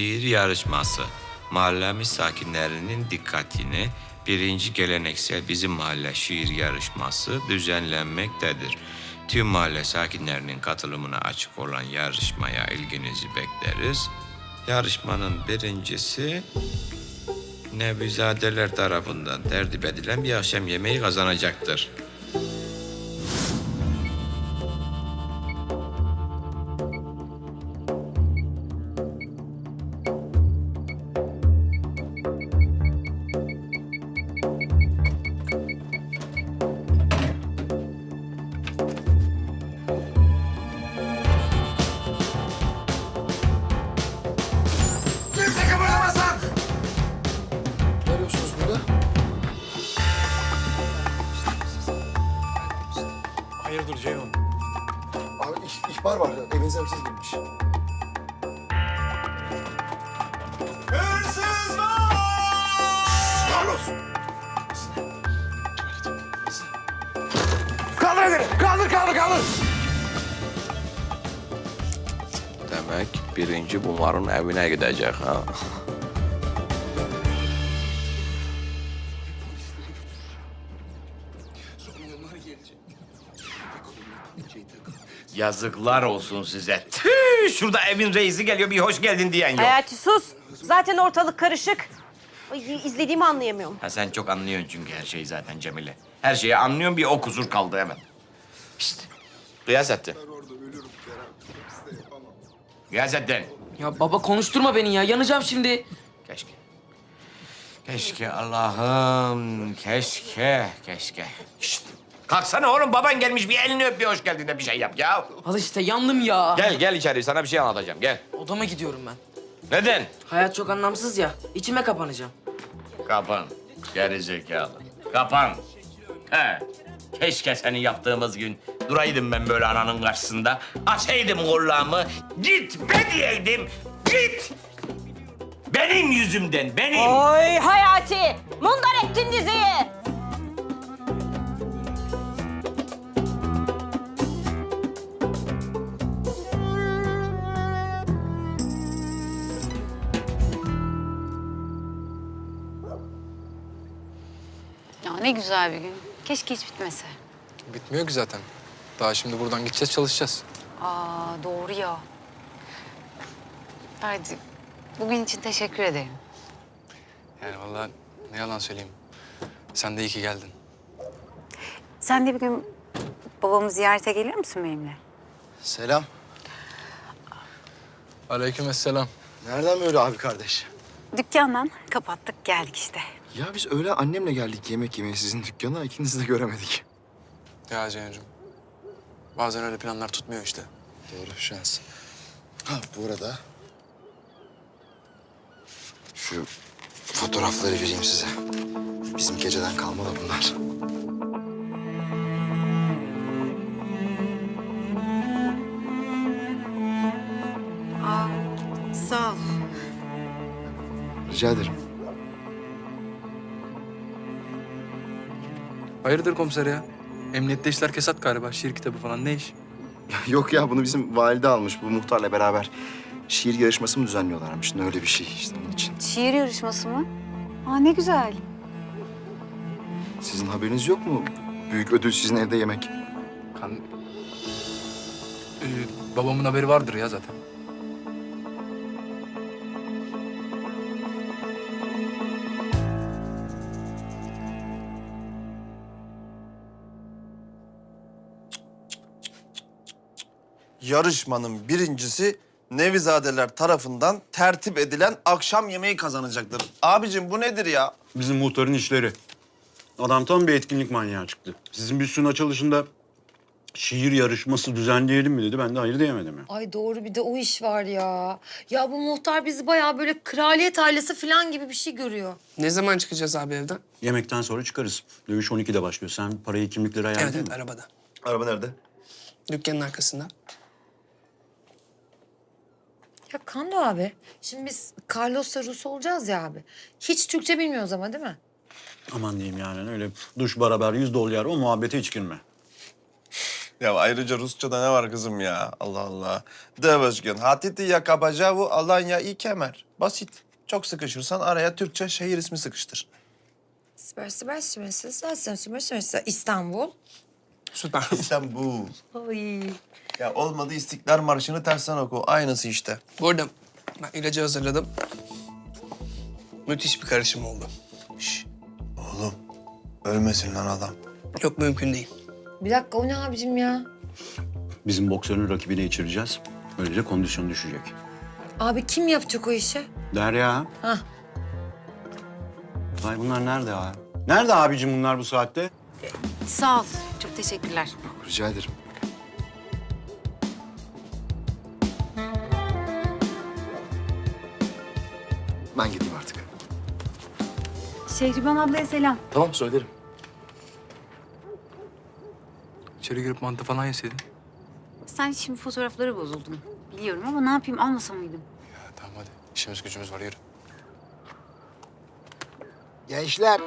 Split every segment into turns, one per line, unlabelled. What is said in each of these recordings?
şiir yarışması mahallemiz sakinlerinin dikkatini birinci geleneksel bizim mahalle şiir yarışması düzenlenmektedir. Tüm mahalle sakinlerinin katılımına açık olan yarışmaya ilginizi bekleriz. Yarışmanın birincisi Nevizadeler tarafından tertip edilen bir akşam yemeği kazanacaktır.
Ceyhun?
Abi ih- ihbar var. Evinize hırsız girmiş.
Hırsız var! Carlos! Kaldır beni! Kaldır, kaldır, kaldır!
Demek birinci bunların evine gidecek ha.
Yazıklar olsun size. Tüh, şurada evin reisi geliyor bir hoş geldin diyen yok.
Hayati sus. Zaten ortalık karışık. Ay, izlediğimi anlayamıyorum.
Ha, sen çok anlıyorsun çünkü her şeyi zaten Cemile. Her şeyi anlıyorsun bir o kusur kaldı hemen. Pişt. Gıyasettin. Gıyasettin.
Ya baba konuşturma beni ya. Yanacağım şimdi.
Keşke. Keşke Allah'ım. Keşke. Keşke. Şşt. Kalksana oğlum baban gelmiş bir elini öp bir hoş geldin de bir şey yap ya.
Al işte yandım ya.
Gel gel içeri sana bir şey anlatacağım gel.
Odama gidiyorum ben.
Neden?
Hayat çok anlamsız ya. İçime kapanacağım.
Kapan. Geri zekalı. Kapan. He. Keşke seni yaptığımız gün duraydım ben böyle ananın karşısında. Açaydım kollarımı. Git be diyeydim. Git. Benim yüzümden, benim.
Oy Hayati. Mundar ettin diziyi.
Ne güzel bir gün. Keşke hiç bitmese.
Bitmiyor ki zaten. Daha şimdi buradan gideceğiz çalışacağız.
Aa doğru ya. Ferdi, bugün için teşekkür ederim.
Yani vallahi ne yalan söyleyeyim. Sen de iyi ki geldin.
Sen de bir gün babamı ziyarete gelir misin benimle?
Selam.
Aleykümselam.
Nereden böyle abi kardeş?
Dükkandan kapattık geldik işte.
Ya biz öyle annemle geldik yemek yemeye sizin dükkana. ikinizi de göremedik.
Ya Ceyhun'cum. Bazen öyle planlar tutmuyor işte.
Doğru şans. Ha bu arada... Şu fotoğrafları vereyim size. Bizim geceden kalma da bunlar. Rica ederim.
Hayırdır komiser ya? Emniyette işler kesat galiba. Şiir kitabı falan ne iş?
Yok ya bunu bizim valide almış bu muhtarla beraber. Şiir yarışması mı düzenliyorlarmış? Ne öyle bir şey işte onun için.
Şiir yarışması mı? Aa ne güzel.
Sizin haberiniz yok mu? Büyük ödül sizin evde yemek.
Kan... Ee, babamın haberi vardır ya zaten.
Yarışmanın birincisi Nevizadeler tarafından tertip edilen akşam yemeği kazanacaktır. Abicim bu nedir ya?
Bizim muhtarın işleri. Adam tam bir etkinlik manyağı çıktı. Sizin büstün açılışında şiir yarışması düzenleyelim mi dedi. Ben de hayır diyemedim ya.
Ay doğru bir de o iş var ya. Ya bu muhtar bizi bayağı böyle kraliyet ailesi falan gibi bir şey görüyor.
Ne zaman çıkacağız abi evden?
Yemekten sonra çıkarız. Dövüş 12'de başlıyor. Sen parayı kimlikleri
Evet
ayarladın
evet
mı?
arabada.
Araba nerede?
Dükkanın arkasında.
Ya Kando abi, şimdi biz Carlos'la Rus olacağız ya abi. Hiç Türkçe bilmiyoruz ama değil mi?
Aman diyeyim yani öyle duş beraber yüz dolyar o muhabbete hiç girme.
Ya ayrıca Rusça'da ne var kızım ya? Allah Allah. Devözgün. Hatiti yakabacavu Alanya i kemer. Basit. Çok sıkışırsan araya Türkçe şehir ismi sıkıştır.
Süper süper süper süper süper süper süper süper. İstanbul.
Süper.
İstanbul.
Ay.
Ya olmadı İstiklal Marşı'nı tersten oku. Aynısı işte.
Bu arada ben ilacı hazırladım. Müthiş bir karışım oldu.
Şş, oğlum. Ölmesin lan adam.
Yok mümkün değil.
Bir dakika o ne abicim ya?
Bizim boksörün rakibine içireceğiz. Böylece kondisyon düşecek.
Abi kim yapacak o işi?
Derya.
Hah.
Vay bunlar nerede ya? Nerede abicim bunlar bu saatte?
Sağ ol. Çok teşekkürler.
Rica ederim. Ben gideyim artık.
Şehriban ablaya selam.
Tamam söylerim. İçeri girip mantı falan yeseydin.
Sen şimdi fotoğrafları bozuldun. Biliyorum ama ne yapayım almasam mıydım?
Ya, tamam hadi. İşimiz gücümüz var yürü.
Gençler.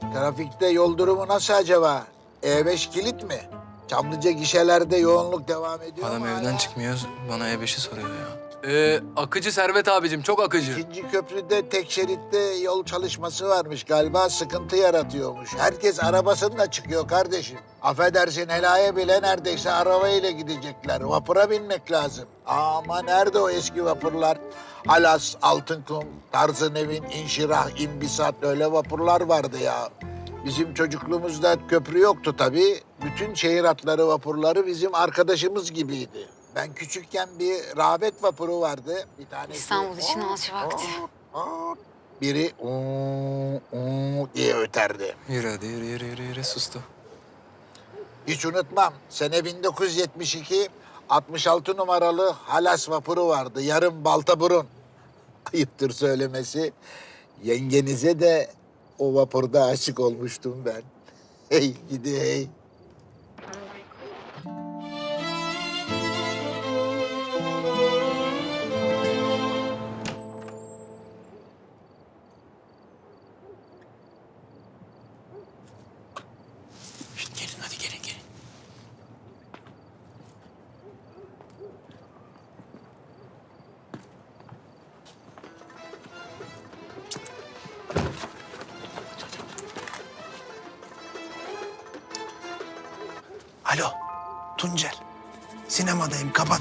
Trafikte yol durumu nasıl acaba? E5 kilit mi? Çamlıca gişelerde yoğunluk devam ediyor
Adam
mu
evden
hala?
çıkmıyor. Bana E5'i soruyor ya. Ee, akıcı Servet abicim. Çok akıcı.
İkinci köprüde tek şeritte yol çalışması varmış galiba sıkıntı yaratıyormuş. Herkes arabasıyla çıkıyor kardeşim. Affedersin helaya bile neredeyse arabayla gidecekler. Vapura binmek lazım. Ama nerede o eski vapurlar? Alas, Altınkum, Tarzınevin, İnşirah, İmbisat öyle vapurlar vardı ya. Bizim çocukluğumuzda köprü yoktu tabii. Bütün şehir hatları vapurları bizim arkadaşımız gibiydi. Ben küçükken bir rağbet vapuru vardı. Bir tanesi...
İstanbul için alçı vakti.
Biri uuu, uuu diye öterdi.
Yürü hadi yürü yürü yürü, yürü. sustu.
Hiç unutmam. Sene 1972 66 numaralı Halas vapuru vardı. Yarım balta burun. Ayıptır söylemesi. Yengenize de o vapurda aşık olmuştum ben. Hey gidi hey. Tuncel. Sinemadayım kapat.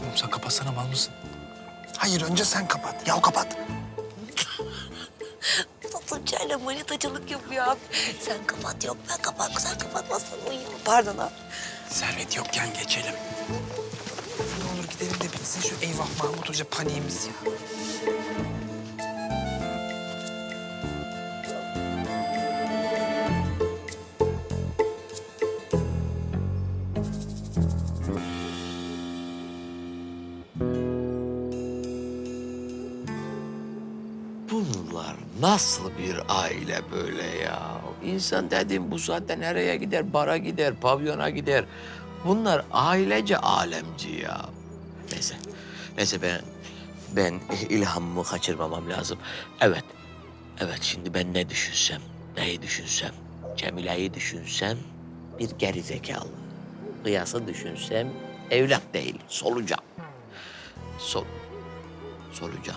Oğlum sen kapatsana mal mısın?
Hayır önce sen kapat. Ya kapat.
Tuncay'la manitacılık yapıyor abi. Sen kapat yok ben kapat. Sen kapatmazsan uyuyor. Pardon abi.
Servet yokken geçelim. Ne olur gidelim de bitsin şu eyvah Mahmut Hoca paniğimiz ya.
Bunlar nasıl bir aile böyle ya? İnsan dedim bu saatte nereye gider? Bara gider, pavyona gider. Bunlar ailece alemci ya. Neyse, neyse ben ben ilhamımı kaçırmamam lazım. Evet, evet şimdi ben ne düşünsem, neyi düşünsem, Cemile'yi düşünsem bir gerizekalı. Kıyası düşünsem evlat değil, solucan. Sol, solucan.